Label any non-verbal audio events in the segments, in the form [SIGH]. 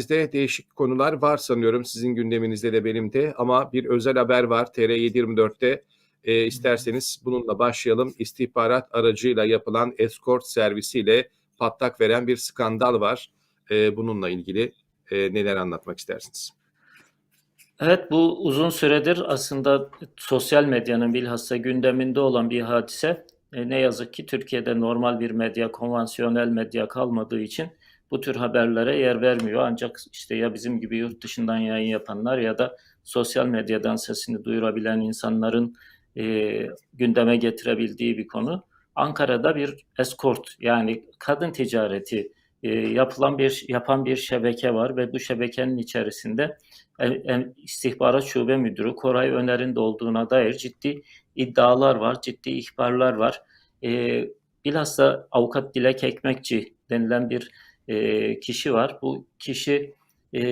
Bizde değişik konular var sanıyorum sizin gündeminizde de benim de ama bir özel haber var TR724'te. E, isterseniz bununla başlayalım. İstihbarat aracıyla yapılan escort servisiyle patlak veren bir skandal var. E, bununla ilgili e, neler anlatmak istersiniz? Evet bu uzun süredir aslında sosyal medyanın bilhassa gündeminde olan bir hadise. E, ne yazık ki Türkiye'de normal bir medya, konvansiyonel medya kalmadığı için bu tür haberlere yer vermiyor. Ancak işte ya bizim gibi yurt dışından yayın yapanlar ya da sosyal medyadan sesini duyurabilen insanların e, gündeme getirebildiği bir konu. Ankara'da bir escort yani kadın ticareti e, yapılan bir yapan bir şebeke var ve bu şebekenin içerisinde istihbarat şube müdürü Koray Öner'in de olduğuna dair ciddi iddialar var, ciddi ihbarlar var. E, bilhassa avukat Dilek Ekmekçi denilen bir e, kişi var. Bu kişi e,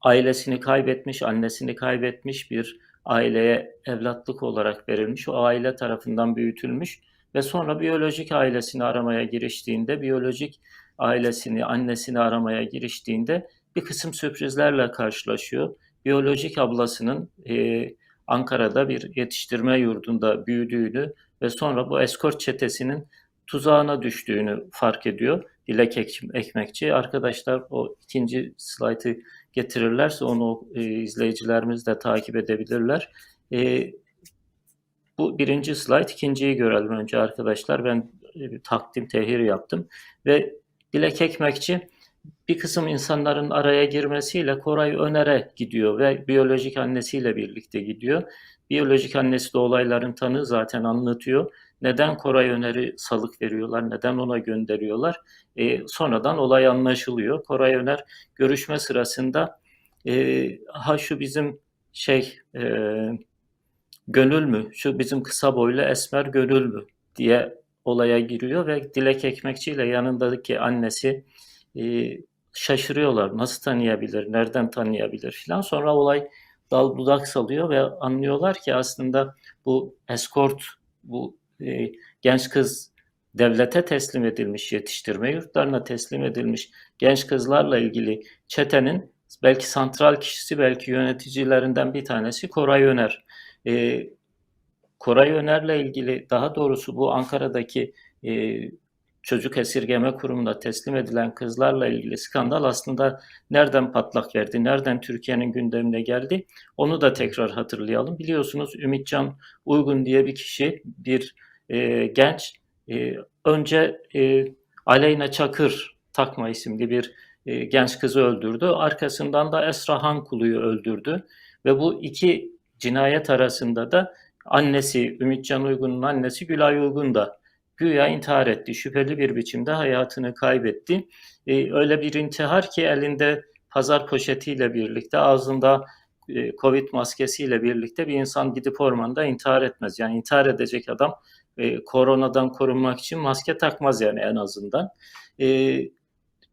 ailesini kaybetmiş, annesini kaybetmiş bir aileye evlatlık olarak verilmiş. O aile tarafından büyütülmüş ve sonra biyolojik ailesini aramaya giriştiğinde, biyolojik ailesini, annesini aramaya giriştiğinde bir kısım sürprizlerle karşılaşıyor. Biyolojik ablasının e, Ankara'da bir yetiştirme yurdunda büyüdüğünü ve sonra bu eskort çetesinin tuzağına düştüğünü fark ediyor. Dilek Ekmekçi. Arkadaşlar o ikinci slaytı getirirlerse onu e, izleyicilerimiz de takip edebilirler. E, bu birinci slayt, ikinciyi görelim önce arkadaşlar. Ben e, takdim tehir yaptım ve Dilek Ekmekçi bir kısım insanların araya girmesiyle Koray Öner'e gidiyor ve biyolojik annesiyle birlikte gidiyor. Biyolojik annesi de olayların tanığı zaten anlatıyor. Neden Koray Öner'i salık veriyorlar, neden ona gönderiyorlar? E, sonradan olay anlaşılıyor. Koray Öner görüşme sırasında e, ha şu bizim şey e, gönül mü, şu bizim kısa boylu esmer gönül mü diye olaya giriyor ve Dilek Ekmekçi ile yanındaki annesi e, şaşırıyorlar. Nasıl tanıyabilir, nereden tanıyabilir filan. Sonra olay dal budak salıyor ve anlıyorlar ki aslında bu escort, bu e, genç kız devlete teslim edilmiş, yetiştirme yurtlarına teslim edilmiş genç kızlarla ilgili çetenin belki santral kişisi, belki yöneticilerinden bir tanesi Koray Öner. E, Koray Öner'le ilgili daha doğrusu bu Ankara'daki e, çocuk esirgeme kurumunda teslim edilen kızlarla ilgili skandal aslında nereden patlak verdi, nereden Türkiye'nin gündemine geldi onu da tekrar hatırlayalım. Biliyorsunuz Ümitcan Uygun diye bir kişi, bir e, genç e, önce e, Aleyna Çakır Takma isimli bir e, genç kızı öldürdü. Arkasından da Esra Hankulu'yu öldürdü ve bu iki cinayet arasında da annesi Ümitcan Uygun'un annesi Gülay Uygun da güya intihar etti. Şüpheli bir biçimde hayatını kaybetti. Ee, öyle bir intihar ki elinde pazar poşetiyle birlikte ağzında e, Covid maskesiyle birlikte bir insan gidip ormanda intihar etmez. Yani intihar edecek adam e, koronadan korunmak için maske takmaz yani en azından. E,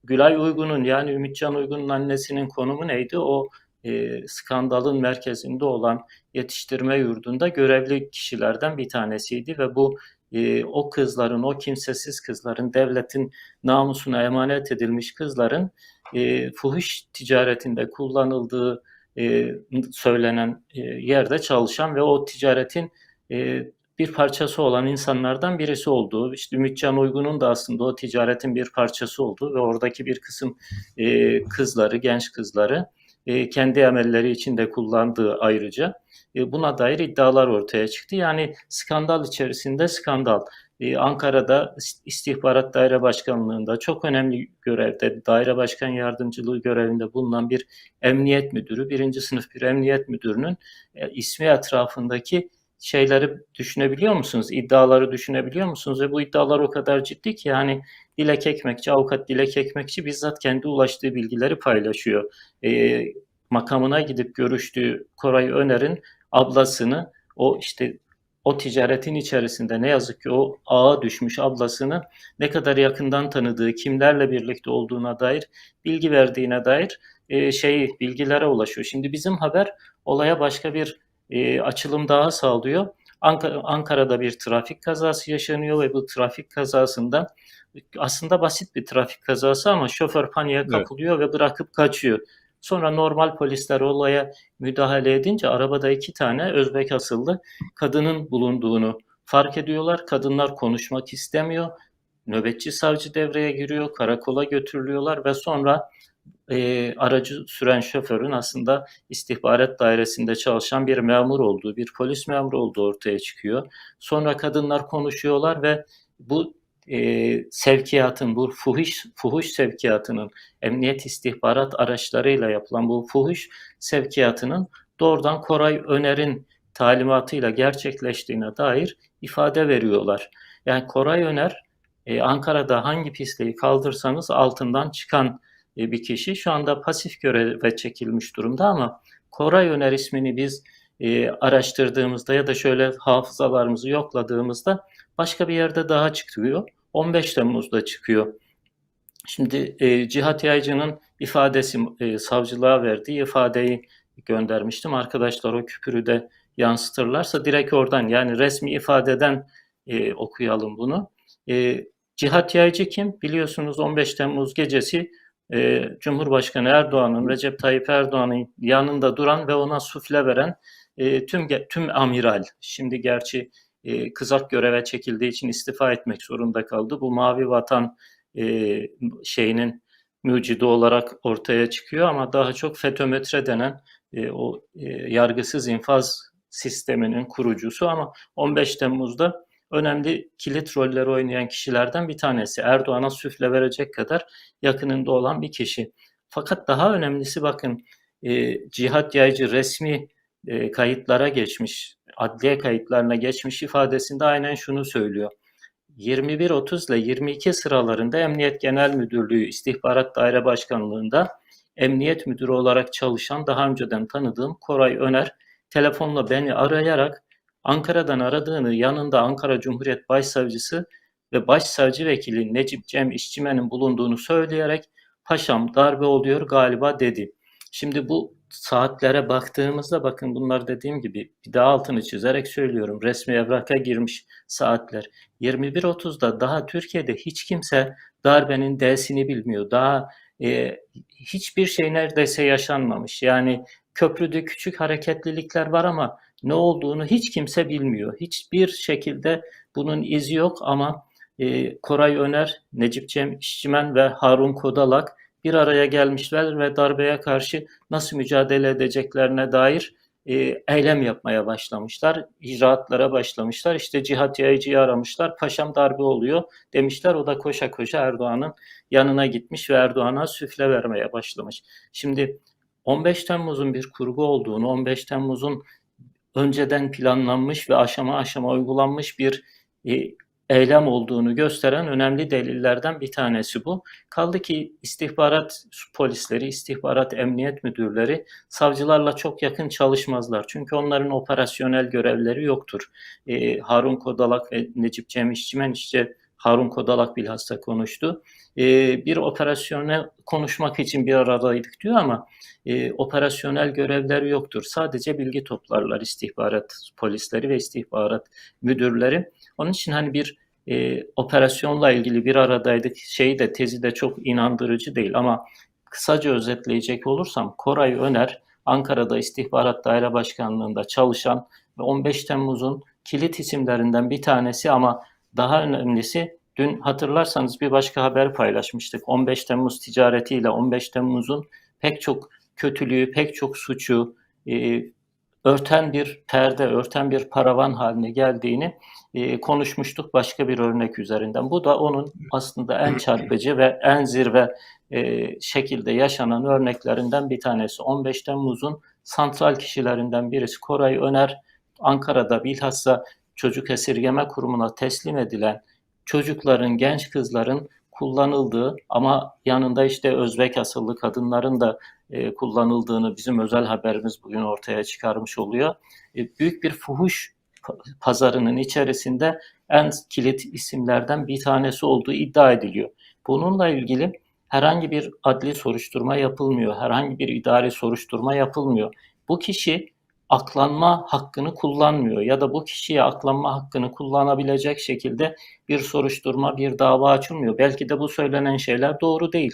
Gülay Uygun'un yani Ümitcan Uygun'un annesinin konumu neydi? O e, skandalın merkezinde olan yetiştirme yurdunda görevli kişilerden bir tanesiydi ve bu e, o kızların, o kimsesiz kızların, devletin namusuna emanet edilmiş kızların e, fuhuş ticaretinde kullanıldığı e, söylenen e, yerde çalışan ve o ticaretin e, bir parçası olan insanlardan birisi olduğu, işte Ümitcan Uygun'un da aslında o ticaretin bir parçası olduğu ve oradaki bir kısım e, kızları, genç kızları e, kendi emelleri için de kullandığı ayrıca e, buna dair iddialar ortaya çıktı. Yani skandal içerisinde skandal. E, Ankara'da istihbarat daire başkanlığında çok önemli görevde daire başkan yardımcılığı görevinde bulunan bir emniyet müdürü, birinci sınıf bir emniyet müdürünün e, ismi etrafındaki şeyleri düşünebiliyor musunuz? İddiaları düşünebiliyor musunuz? Ve bu iddialar o kadar ciddi ki yani Dilek Ekmekçi, avukat Dilek Ekmekçi bizzat kendi ulaştığı bilgileri paylaşıyor. E, makamına gidip görüştüğü Koray Öner'in ablasını o işte o ticaretin içerisinde ne yazık ki o ağa düşmüş ablasını ne kadar yakından tanıdığı, kimlerle birlikte olduğuna dair bilgi verdiğine dair e, şey bilgilere ulaşıyor. Şimdi bizim haber olaya başka bir e, açılım daha sağlıyor. Ankara, Ankara'da bir trafik kazası yaşanıyor ve bu trafik kazasında aslında basit bir trafik kazası ama şoför paniğe kapılıyor ve bırakıp kaçıyor. Sonra normal polisler olaya müdahale edince arabada iki tane Özbek asıllı kadının bulunduğunu fark ediyorlar. Kadınlar konuşmak istemiyor. Nöbetçi savcı devreye giriyor, karakola götürülüyorlar ve sonra e, aracı süren şoförün aslında istihbarat dairesinde çalışan bir memur olduğu, bir polis memuru olduğu ortaya çıkıyor. Sonra kadınlar konuşuyorlar ve bu e, sevkiyatın, bu fuhuş, fuhuş sevkiyatının emniyet istihbarat araçlarıyla yapılan bu fuhuş sevkiyatının doğrudan Koray Öner'in talimatıyla gerçekleştiğine dair ifade veriyorlar. Yani Koray Öner e, Ankara'da hangi pisliği kaldırsanız altından çıkan bir kişi. Şu anda pasif göreve çekilmiş durumda ama Koray Öner ismini biz e, araştırdığımızda ya da şöyle hafızalarımızı yokladığımızda başka bir yerde daha çıkıyor. 15 Temmuz'da çıkıyor. Şimdi e, Cihat Yaycı'nın ifadesi, e, savcılığa verdiği ifadeyi göndermiştim. Arkadaşlar o küpürü de yansıtırlarsa direkt oradan yani resmi ifadeden e, okuyalım bunu. E, Cihat Yaycı kim? Biliyorsunuz 15 Temmuz gecesi e, Cumhurbaşkanı Erdoğan'ın, Recep Tayyip Erdoğan'ın yanında duran ve ona sufle veren e, tüm tüm amiral. Şimdi gerçi e, kızak göreve çekildiği için istifa etmek zorunda kaldı. Bu Mavi Vatan e, şeyinin mucidi olarak ortaya çıkıyor ama daha çok FETÖ-METRE denen e, o e, yargısız infaz sisteminin kurucusu ama 15 Temmuz'da önemli kilit rolleri oynayan kişilerden bir tanesi. Erdoğan'a süfle verecek kadar yakınında olan bir kişi. Fakat daha önemlisi bakın e, Cihat Yaycı resmi e, kayıtlara geçmiş, adliye kayıtlarına geçmiş ifadesinde aynen şunu söylüyor. 21.30 ile 22 sıralarında Emniyet Genel Müdürlüğü İstihbarat Daire Başkanlığı'nda emniyet müdürü olarak çalışan daha önceden tanıdığım Koray Öner telefonla beni arayarak Ankara'dan aradığını yanında Ankara Cumhuriyet Başsavcısı ve Başsavcı Vekili Necip Cem İşçimen'in bulunduğunu söyleyerek paşam darbe oluyor galiba dedi. Şimdi bu saatlere baktığımızda bakın bunlar dediğim gibi bir daha altını çizerek söylüyorum. Resmi evraka girmiş saatler. 21.30'da daha Türkiye'de hiç kimse darbenin D'sini bilmiyor. Daha e, hiçbir şey neredeyse yaşanmamış. Yani köprüde küçük hareketlilikler var ama ne olduğunu hiç kimse bilmiyor. Hiçbir şekilde bunun izi yok ama e, Koray Öner, Necip Cem İşçimen ve Harun Kodalak bir araya gelmişler ve darbeye karşı nasıl mücadele edeceklerine dair e, eylem yapmaya başlamışlar. İcraatlara başlamışlar. İşte Cihat Yayıcı'yı aramışlar. Paşam darbe oluyor demişler. O da koşa koşa Erdoğan'ın yanına gitmiş ve Erdoğan'a süfle vermeye başlamış. Şimdi 15 Temmuz'un bir kurgu olduğunu, 15 Temmuz'un önceden planlanmış ve aşama aşama uygulanmış bir eylem olduğunu gösteren önemli delillerden bir tanesi bu. Kaldı ki istihbarat polisleri, istihbarat emniyet müdürleri savcılarla çok yakın çalışmazlar. Çünkü onların operasyonel görevleri yoktur. E, Harun Kodalak ve Necip Cem İşçimen işte Harun Kodalak bilhassa konuştu. E, bir operasyonel konuşmak için bir aradaydık diyor ama e, operasyonel görevleri yoktur. Sadece bilgi toplarlar istihbarat polisleri ve istihbarat müdürleri. Onun için hani bir e, operasyonla ilgili bir aradaydık şeyi de tezi de çok inandırıcı değil ama kısaca özetleyecek olursam Koray Öner Ankara'da İstihbarat Daire Başkanlığı'nda çalışan ve 15 Temmuz'un kilit isimlerinden bir tanesi ama daha önemlisi dün hatırlarsanız bir başka haber paylaşmıştık. 15 Temmuz ticaretiyle 15 Temmuz'un pek çok kötülüğü, pek çok suçu e, örten bir perde, örten bir paravan haline geldiğini e, konuşmuştuk başka bir örnek üzerinden. Bu da onun aslında en çarpıcı ve en zirve e, şekilde yaşanan örneklerinden bir tanesi. 15 Temmuz'un santral kişilerinden birisi Koray Öner, Ankara'da bilhassa çocuk esirgeme kurumuna teslim edilen çocukların, genç kızların kullanıldığı ama yanında işte Özbek asıllı kadınların da e, kullanıldığını bizim özel haberimiz bugün ortaya çıkarmış oluyor. E, büyük bir fuhuş pazarının içerisinde en kilit isimlerden bir tanesi olduğu iddia ediliyor. Bununla ilgili herhangi bir adli soruşturma yapılmıyor, herhangi bir idari soruşturma yapılmıyor. Bu kişi aklanma hakkını kullanmıyor ya da bu kişiye aklanma hakkını kullanabilecek şekilde bir soruşturma, bir dava açılmıyor. Belki de bu söylenen şeyler doğru değil.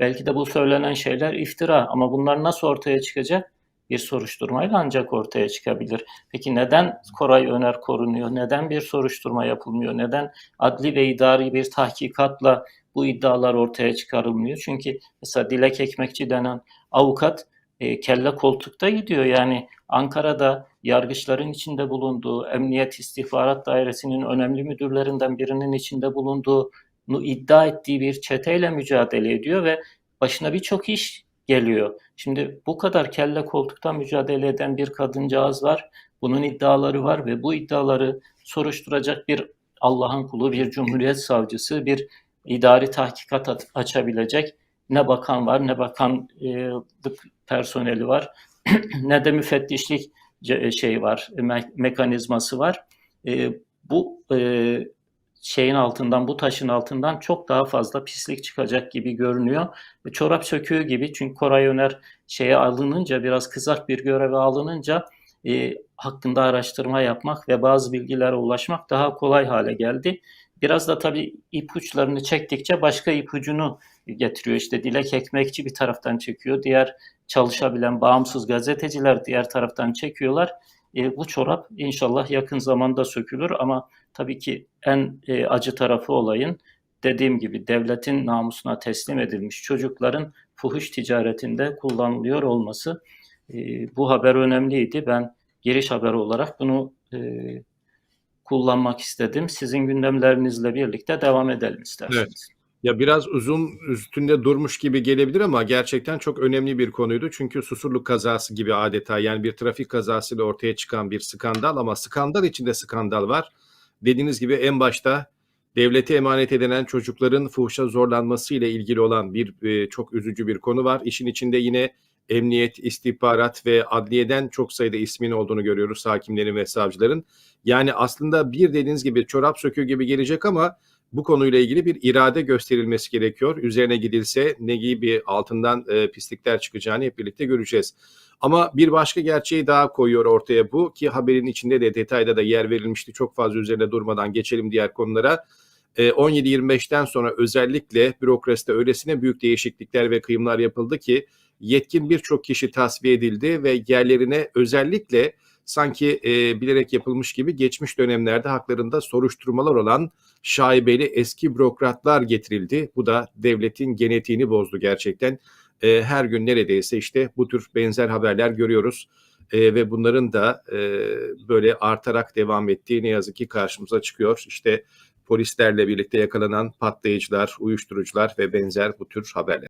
Belki de bu söylenen şeyler iftira ama bunlar nasıl ortaya çıkacak? Bir soruşturmayla ancak ortaya çıkabilir. Peki neden Koray Öner korunuyor? Neden bir soruşturma yapılmıyor? Neden adli ve idari bir tahkikatla bu iddialar ortaya çıkarılmıyor? Çünkü mesela Dilek Ekmekçi denen avukat e, kelle koltukta gidiyor. Yani Ankara'da yargıçların içinde bulunduğu, Emniyet İstihbarat Dairesi'nin önemli müdürlerinden birinin içinde bulunduğunu iddia ettiği bir çeteyle mücadele ediyor ve başına birçok iş geliyor. Şimdi bu kadar kelle koltukta mücadele eden bir kadıncağız var. Bunun iddiaları var ve bu iddiaları soruşturacak bir Allah'ın kulu, bir cumhuriyet savcısı, bir idari tahkikat açabilecek ne bakan var, ne bakanlık personeli var, [CLEARS THROAT] ne de müfettişlik şey var, me- mekanizması var. E, bu e, şeyin altından, bu taşın altından çok daha fazla pislik çıkacak gibi görünüyor. E, çorap söküğü gibi çünkü Koray Öner şeye alınınca, biraz kızak bir göreve alınınca e, hakkında araştırma yapmak ve bazı bilgilere ulaşmak daha kolay hale geldi. Biraz da tabii ipuçlarını çektikçe başka ipucunu getiriyor. İşte Dilek Ekmekçi bir taraftan çekiyor, diğer çalışabilen bağımsız gazeteciler diğer taraftan çekiyorlar. E, bu çorap inşallah yakın zamanda sökülür ama tabii ki en e, acı tarafı olayın dediğim gibi devletin namusuna teslim edilmiş çocukların fuhuş ticaretinde kullanılıyor olması. E, bu haber önemliydi. Ben giriş haberi olarak bunu e, kullanmak istedim. Sizin gündemlerinizle birlikte devam edelim isterseniz. Evet. Ya biraz uzun üstünde durmuş gibi gelebilir ama gerçekten çok önemli bir konuydu. Çünkü Susurluk kazası gibi adeta yani bir trafik kazasıyla ortaya çıkan bir skandal ama skandal içinde skandal var. Dediğiniz gibi en başta devlete emanet edilen çocukların fuhuşa zorlanması ile ilgili olan bir e, çok üzücü bir konu var. İşin içinde yine emniyet, istihbarat ve adliyeden çok sayıda ismin olduğunu görüyoruz hakimlerin ve savcıların. Yani aslında bir dediğiniz gibi çorap söküğü gibi gelecek ama bu konuyla ilgili bir irade gösterilmesi gerekiyor. Üzerine gidilse ne gibi altından e, pislikler çıkacağını hep birlikte göreceğiz. Ama bir başka gerçeği daha koyuyor ortaya bu ki haberin içinde de detayda da yer verilmişti. Çok fazla üzerine durmadan geçelim diğer konulara. E, 17-25'ten sonra özellikle bürokraside öylesine büyük değişiklikler ve kıyımlar yapıldı ki yetkin birçok kişi tasfiye edildi ve yerlerine özellikle sanki e, bilerek yapılmış gibi geçmiş dönemlerde haklarında soruşturmalar olan şaibeli eski bürokratlar getirildi. Bu da devletin genetiğini bozdu gerçekten. E, her gün neredeyse işte bu tür benzer haberler görüyoruz. E, ve bunların da e, böyle artarak devam ettiği ne yazık ki karşımıza çıkıyor. İşte polislerle birlikte yakalanan patlayıcılar, uyuşturucular ve benzer bu tür haberler.